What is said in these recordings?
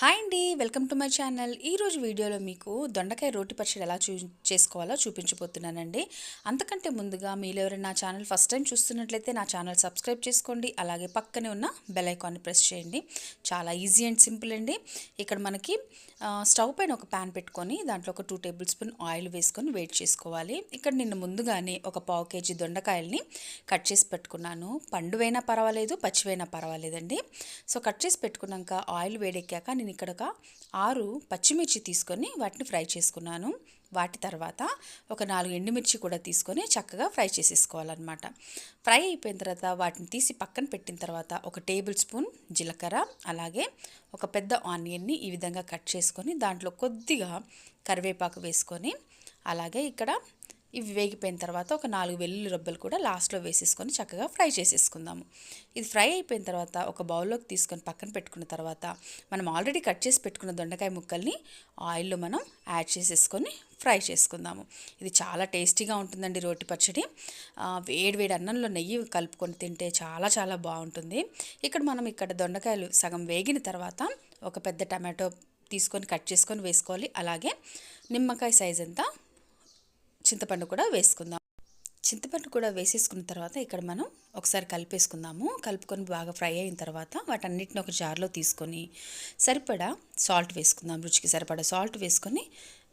Hi అండి welcome to my channel. ఈరోజు వీడియోలో మీకు దొండకాయ రోటి పచ్చడి ఎలా చూ చేసుకోవాలో చూపించబోతున్నానండి. అంతకంటే ముందుగా మీరు ఎవరైనా నా ఛానల్ ఫస్ట్ టైం చూస్తున్నట్లయితే నా ఛానల్ సబ్స్క్రైబ్ చేసుకోండి. అలాగే పక్కనే ఉన్న బెల్ ఐకాన్ని ప్రెస్ చేయండి. చాలా ఈజీ అండ్ సింపుల్ అండి. ఇక్కడ మనకి స్టవ్ పైన ఒక ప్యాన్ పెట్టుకొని దాంట్లో ఒక టూ టేబుల్ స్పూన్ ఆయిల్ వేసుకొని వెయిట్ చేసుకోవాలి. ఇక్కడ నిన్న ముందుగానే ఒక పావు కేజీ దొండకాయల్ని కట్ చేసి పెట్టుకున్నాను. పండువైనా పర్వాలేదు పచ్చివైనా పర్వాలేదండి. సో కట్ చేసి పెట్టుకున్నాక ఆయిల్ వేడెక్కాక నేను ఇక్కడ ఒక ఆరు పచ్చిమిర్చి తీసుకొని వాటిని ఫ్రై చేసుకున్నాను. వాటి తర్వాత ఒక నాలుగు ఎండుమిర్చి కూడా తీసుకొని చక్కగా ఫ్రై చేసేసుకోవాలన్నమాట. ఫ్రై అయిపోయిన తర్వాత వాటిని తీసి పక్కన పెట్టిన తర్వాత ఒక టేబుల్ స్పూన్ జీలకర్ర అలాగే ఒక పెద్ద ఆనియన్ని ఈ విధంగా కట్ చేసుకొని దాంట్లో కొద్దిగా కరివేపాకు వేసుకొని అలాగే ఇక్కడ ఇవి వేగిపోయిన తర్వాత ఒక నాలుగు వెల్లుల్లి రొబ్బలు కూడా లాస్ట్లో వేసేసుకొని చక్కగా ఫ్రై చేసేసుకుందాము. ఇది ఫ్రై అయిపోయిన తర్వాత ఒక బౌల్లోకి తీసుకొని పక్కన పెట్టుకున్న తర్వాత మనం ఆల్రెడీ కట్ చేసి పెట్టుకున్న దొండకాయ ముక్కల్ని ఆయిల్లో మనం యాడ్ చేసేసుకొని ఫ్రై చేసుకుందాము. ఇది చాలా టేస్టీగా ఉంటుందండి రోటి పచ్చడి. వేడి వేడి అన్నంలో నెయ్యి కలుపుకొని తింటే చాలా చాలా బాగుంటుంది. ఇక్కడ మనం ఇక్కడ దొండకాయలు సగం వేగిన తర్వాత ఒక పెద్ద టమాటో తీసుకొని కట్ చేసుకొని వేసుకోవాలి. అలాగే నిమ్మకాయ సైజ్ అంతా చింతపండు కూడా వేసుకుందాం. చింతపండు కూడా వేసేసుకున్న తర్వాత ఇక్కడ మనం ఒకసారి కలిపేసుకుందాము. కలుపుకొని బాగా ఫ్రై అయిన తర్వాత వాటన్నిటిని ఒక జార్లో తీసుకొని సరిపడా సాల్ట్ వేసుకుందాం. రుచికి సరిపడా సాల్ట్ వేసుకొని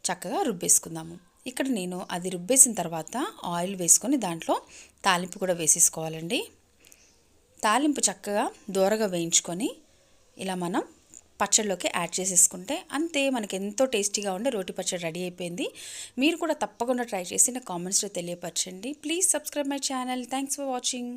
చక్కగా రుబ్బేసుకుందాము. ఇక్కడ నేను అది రుబ్బేసిన తర్వాత ఆయిల్ వేసుకొని దాంట్లో తాలింపు కూడా వేసేసుకోవాలండి. తాలింపు చక్కగా దూరగా వేయించుకొని ఇలా మనం పచ్చడిలోకి యాడ్ చేసేసుకుంటే అంతే మనకి ఎంతో టేస్టీగా ఉండే రోటి పచ్చడి రెడీ అయిపోయింది. మీరు కూడా తప్పకుండా ట్రై చేసి నా కామెంట్స్లో తెలియపరచండి. Please subscribe my channel thanks for watching